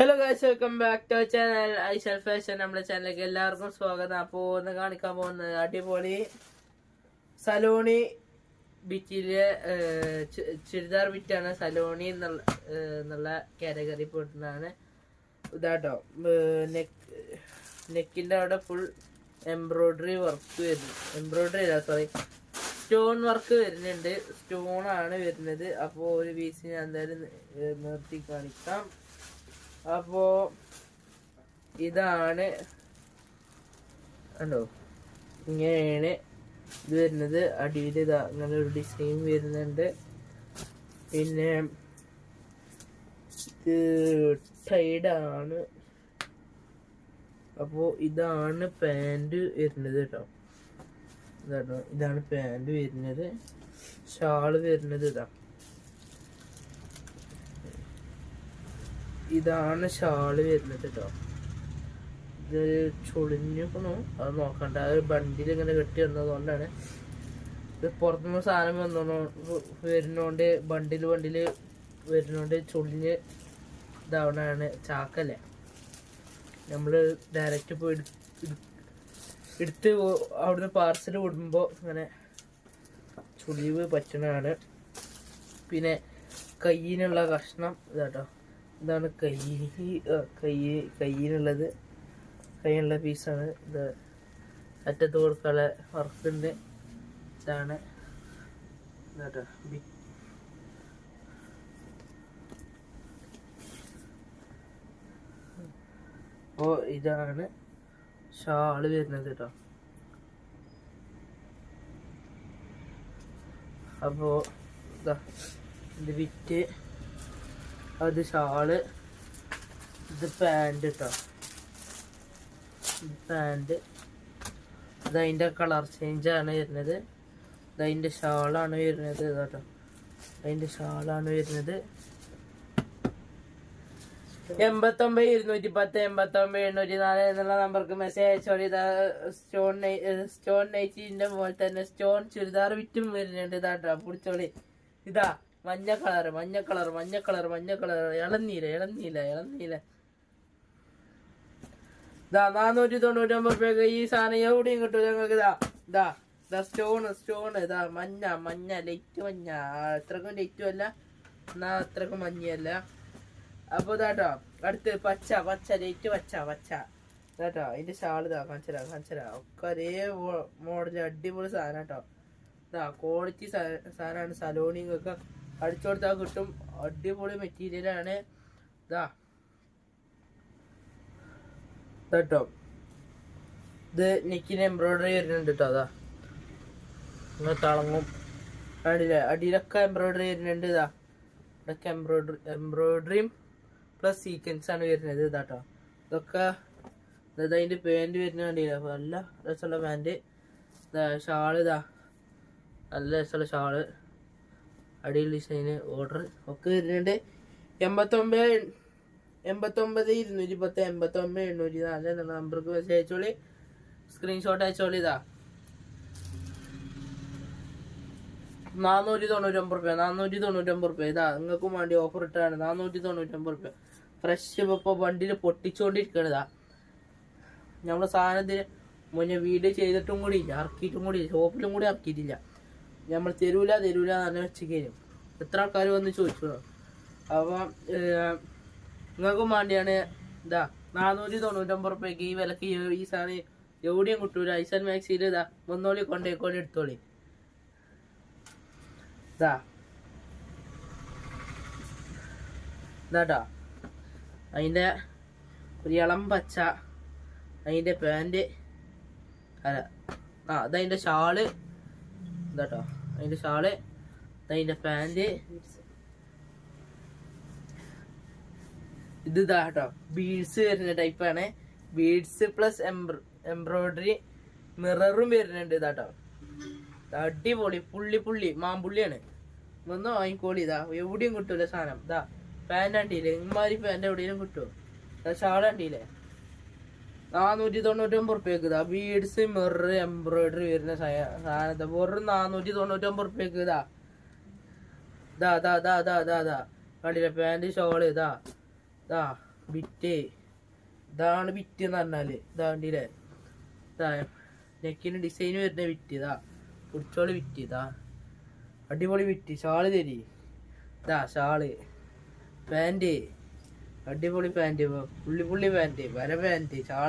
Hello guys welcome back to channel Aishal fashion നമ്മുടെ ചാനലിലേക്ക് എല്ലാവർക്കും സ്വാഗതം. അപ്പോൾ ഒന്ന് കാണിക്കാൻ പോകുന്നത് അടിപൊളി സലോണി ബിറ്റിലെ ചുരിദാർ ബിറ്റാണ് സലോണി എന്നുള്ള എന്നുള്ള കാറ്റഗറി പോയിട്ടുള്ളതാണ്. ഇതാട്ടോ നെക്ക് നെക്കിന്റെ അവിടെ ഫുൾ എംബ്രോയിഡറി വർക്ക് വരുന്നു. എംബ്രോയിഡറി അല്ല സോറി സ്റ്റോൺ വർക്ക് വരുന്നുണ്ട്. സ്റ്റോണാണ് വരുന്നത്. അപ്പോൾ ഒരു പീസ് ഞാൻ എന്തായാലും നിർത്തി കാണിക്കാം. അപ്പോ ഇതാണ് കണ്ടോ? ഇങ്ങനെയാണ് ഇത് വരുന്നത്. അടിയിൽ ഇതാ അങ്ങനെ ഒരു ഡിസൈൻ വരുന്നുണ്ട്. പിന്നെ ടൈഡാണ് അപ്പോ ഇതാണ് പാന്റ് വരുന്നത് കേട്ടോ. ഇതാട്ടോ ഇതാണ് പാന്റ് വരുന്നത്. ഷാൾ വരുന്നത് ഇതാ. ഇതാണ് ഷാൾ വരുന്നത് കേട്ടോ ഇത് ചൊളിഞ്ഞിക്കണു അത് നോക്കണ്ട. അത് ബണ്ടിൽ ഇങ്ങനെ കെട്ടി വന്നതുകൊണ്ടാണ്. ഇത് പുറത്തുനിന്ന് സാധനം വന്നോ വരുന്നോണ്ട് ബണ്ടിൽ ബണ്ടിൽ വരുന്നോണ്ട് ചൊളിഞ്ഞ് ഇതാവണാണ് ചാക്കല്ലേ. നമ്മൾ ഡയറക്റ്റ് പോയി എടു- എടു- എടുത്ത് അവിടുന്ന് പാർസൽ വിടുമ്പോൾ ഇങ്ങനെ ചുളിവ് പറ്റണതാണ്. പിന്നെ കയ്യിനുള്ള കഷ്ണം ഇതാട്ടോ. ഇതാണ് കൈ കൈ കയ്യിലുള്ളത്. കയ്യിലുള്ള പീസാണ് ഇത്. അറ്റത്ത് കൊടുക്കാനുള്ള വർക്കുണ്ട് ഇതാണ്. ഇതാട്ടോ ബി- അപ്പോ ഇതാണ് ഷാൾ വരുന്നത് കേട്ടോ. അപ്പോ ഇതാ ഇത് വിറ്റ് അത് ഷാൾ. ഇത് പാന്റ് കേട്ടോ പാന്റ് അതതിന്റെ കളർ ചേഞ്ച് ആണ് വരുന്നത്. അതതിന്റെ ഷാളാണ് വരുന്നത് കേട്ടോ. അതിന്റെ ഷാളാണ് വരുന്നത്. എൺപത്തൊമ്പത് ഇരുന്നൂറ്റി പത്ത് എൺപത്തൊമ്പത് എണ്ണൂറ്റി നാല് എന്നുള്ള നമ്പർക്ക് മെസ്സേജ് അയച്ചോളി ഇതാ സ്റ്റോൺ സ്റ്റോൺ നൈറ്റിന്റെ പോലെ തന്നെ സ്റ്റോൺ ചുരിദാർ വിറ്റും വരുന്നുണ്ട് ഇതാട്ടോ പിടിച്ചോളി ഇതാ. മഞ്ഞ കളർ മഞ്ഞ കളർ മഞ്ഞ കളർ മഞ്ഞ കളർ. ഇളനീല ഇളനീല ഇളനീല. ഇതാ നാനൂറ്റി തൊണ്ണൂറ്റൊമ്പത് രൂപയ്ക്ക് ഈ സാധനം എവിടെയും കിട്ടും ഞങ്ങൾക്ക്. ഇതാ ഇതാ ഇതാ സ്റ്റോണ് സ്റ്റോണ് ഇതാ മഞ്ഞ മഞ്ഞ ലൈറ്റ് മഞ്ഞ. അത്രക്കും ലൈറ്റും അല്ല. എന്നാ അത്രക്കും മഞ്ഞല്ല അപ്പൊ ഇതാട്ടോ അടുത്ത് പച്ച പച്ച ലൈറ്റ് പച്ച പച്ച. ഇതാട്ടോ അതിന്റെ ഷാൾ ഇതാ കാണിച്ചരാ കാണിച്ചരാ ഒക്കെ ഒരേ മോഡൽ അടിപൊളി സാധനം കേട്ടോ ഇതാ ക്വാളിറ്റി സാധനമാണ്. സലോണിങ് ഒക്കെ അടിച്ചു കൊടുത്താൽ കിട്ടും. അടിപൊളി മെറ്റീരിയലാണ് ഇതാ കേട്ടോ ഇത് നെക്കിന് എംബ്രോയിഡറി വരുന്നുണ്ട് കേട്ടോ അതാ നിങ്ങൾ തിളങ്ങും. അടിയിലെ അടിയിലൊക്കെ എംബ്രോയിഡറി വരുന്നുണ്ട്. ഇതാ ഇതൊക്കെ എംബ്രോയിഡറി എംബ്രോയിഡറിയും പ്ലസ് സീക്വൻസ് ആണ് വരുന്നത്. ഇതാട്ടോ ഇതൊക്കെ ഇതാ അതിന്റെ പാന്റ് വരുന്ന കണ്ടില്ല? അപ്പൊ നല്ല രസമുള്ള പാന്റ് ഷാൾ ഇതാ നല്ല രസമുള്ള ഷാൾ. അടിയിൽ ഡിസൈന് ഓർഡർ ഒക്കെ വരുന്നുണ്ട്. എൺപത്തൊമ്പത് എൺപത്തൊമ്പത് ഇരുന്നൂറ്റി പത്ത് എൺപത്തൊമ്പത് എണ്ണൂറ്റി നാല് എന്നുള്ള നമ്പർക്ക് മെസ്സേജ് അയച്ചോളി. സ്ക്രീൻഷോട്ട് അയച്ചോളി ഇതാ. നാനൂറ്റി തൊണ്ണൂറ്റൊമ്പത് റുപ്യ നാനൂറ്റി തൊണ്ണൂറ്റൊമ്പത് റുപ്യ. ഇതാ നിങ്ങൾക്കും വേണ്ടി ഓഫർ ഇട്ടാണ് നാനൂറ്റി തൊണ്ണൂറ്റൊമ്പത് റുപ്യ. ഫ്രഷ് ഇപ്പൊ വണ്ടിയിൽ പൊട്ടിച്ചോണ്ടിരിക്കണതാ നമ്മൾ സാധനത്തിന് മുന്നേ വീട് ചെയ്തിട്ടും കൂടി ഇല്ല ഇറക്കിയിട്ടും കൂടി ഷോപ്പിലും കൂടി ഇറക്കിയിട്ടില്ല. നമ്മൾ തരൂല തരൂല എന്ന് വെച്ചിരിക്കും എത്ര ആൾക്കാർ വന്ന് ചോദിച്ചു അപ്പം നിങ്ങൾക്കും വേണ്ടിയാണ് ഇതാ നാനൂറ്റി തൊണ്ണൂറ്റൊമ്പത് റുപ്യക്ക് ഈ വിലക്ക് ഈ- സാധനം എവിടെയും കിട്ടൂല. ഐസൻ മാക്സിയിൽ ഇതാ ഒന്നോളി കൊണ്ടേക്കോളി എടുത്തോളി. ഇതാ. ഇതാട്ടോ അതിന്റെ ഒരു ഇളം പച്ച അതിന്റെ പാന്റ് അല്ല ആ അതതിന്റെ ഷാൾ. ഇതാട്ടോ അതിന്റെ ഷാൾ അതിന്റെ പാന്റ് ഇത് ഇതാ കേട്ടോ ബീഡ്സ് വരുന്ന ടൈപ്പാണ് ബീഡ്സ് പ്ലസ് എംബ്രോയിഡറി മിററും വരുന്നുണ്ട് ഇതാട്ടോ അടിപൊളി പുള്ളി പുള്ളി മാമ്പുള്ളിയാണ്. ഒന്ന് വാങ്ങിക്കോളി ഇതാ എവിടെയും കിട്ടൂല സാധനം. ഇതാ പാന്റ് ആണ്ടിയില്ലേ ഇമാതിരി പാന്റ് എവിടെയും കിട്ടുമോ ഷാൾ നാനൂറ്റി തൊണ്ണൂറ്റൊമ്പത് റുപ്യക്ക് ഇതാ. ബീഡ്സ് മിറർ എംബ്രോയിഡറി വരുന്ന സാധനത്തെ വെറും നാനൂറ്റി തൊണ്ണൂറ്റൊമ്പത് റുപ്യക്ക് ഇതാ. ഇതാ ഇതാ ഇതാ ഇതാ ഇതാ ഇതാ. കണ്ടില്ല? പാന്റ് ഷോൾ ഇതാ. ഇതാ ബിറ്റ് ഇതാണ് ബിറ്റ് എന്ന് പറഞ്ഞാൽ. ഇതാണ്ടില്ലേ ഇതാ നെക്കിന് ഡിസൈൻ വരുന്ന വിറ്റ് ഇതാ. കുടിച്ചോളി വിറ്റ് ഇതാ. അടിപൊളി വിറ്റ് ഷാൾ തരി. ഇതാ ഷാൾ പാന്റ് അടിപൊളി പാന്റ് പുള്ളി പുള്ളി പാന്റ് വര പാന്റ് ഷാൾ